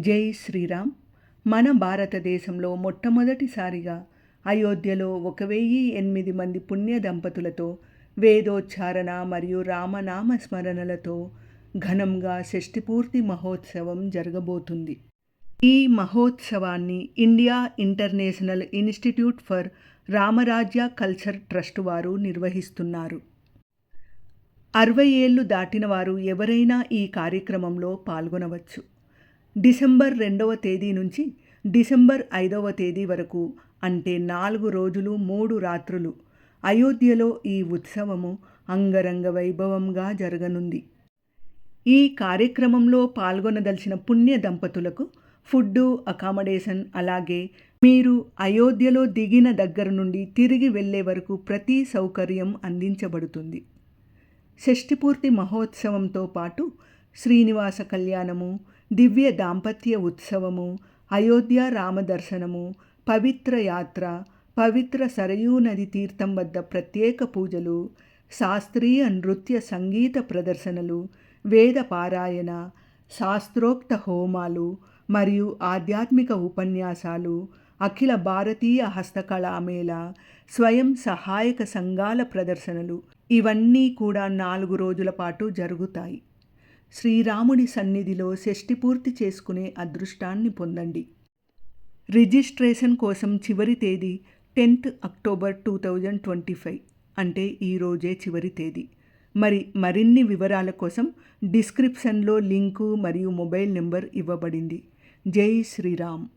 జై శ్రీరామ్. మన భారతదేశంలో మొట్టమొదటిసారిగా అయోధ్యలో ఒక వెయ్యి ఎనిమిది మంది పుణ్య దంపతులతో వేదోచ్చారణ మరియు రామనామ స్మరణలతో ఘనంగా షష్ఠిపూర్తి మహోత్సవం జరగబోతుంది. ఈ మహోత్సవాన్ని India international institute for Ramarajya culture trust వారు నిర్వహిస్తున్నారు. అరవై ఏళ్ళు దాటిన వారు ఎవరైనా ఈ కార్యక్రమంలో పాల్గొనవచ్చు. డిసెంబర్ రెండవ తేదీ నుంచి డిసెంబర్ ఐదవ తేదీ వరకు అంటే నాలుగు రోజులు మూడు రాత్రులు అయోధ్యలో ఈ ఉత్సవము అంగరంగ వైభవంగా జరగనుంది. ఈ కార్యక్రమంలో పాల్గొనదలిచిన పుణ్య దంపతులకు ఫుడ్డు అకామడేషన్ అలాగే మీరు అయోధ్యలో దిగిన దగ్గర నుండి తిరిగి వెళ్ళే వరకు ప్రతి సౌకర్యం అందించబడుతుంది. షష్ఠిపూర్తి మహోత్సవంతో పాటు శ్రీనివాస కళ్యాణము దివ్య దాంపత్య ఉత్సవము అయోధ్య రామదర్శనము పవిత్ర యాత్ర పవిత్ర సరయూ నది తీర్థం వద్ద ప్రత్యేక పూజలు శాస్త్రీయ నృత్య సంగీత ప్రదర్శనలు వేద పారాయణ శాస్త్రోక్త హోమాలు మరియు ఆధ్యాత్మిక ఉపన్యాసాలు అఖిల భారతీయ హస్తకళా మేళ స్వయం సహాయక సంఘాల ప్రదర్శనలు. ఇవన్నీ కూడా నాలుగు రోజుల పాటు జరుగుతాయి. శ్రీరాముడి సన్నిధిలో షష్ఠి పూర్తి చేసుకునే అదృష్టాన్ని పొందండి. రిజిస్ట్రేషన్ కోసం చివరి తేదీ tenth October two thousand twenty five అంటే ఈరోజే చివరి తేదీ. మరి మరిన్ని వివరాల కోసం డిస్క్రిప్షన్లో లింకు మరియు మొబైల్ నెంబర్ ఇవ్వబడింది. జై శ్రీరామ్.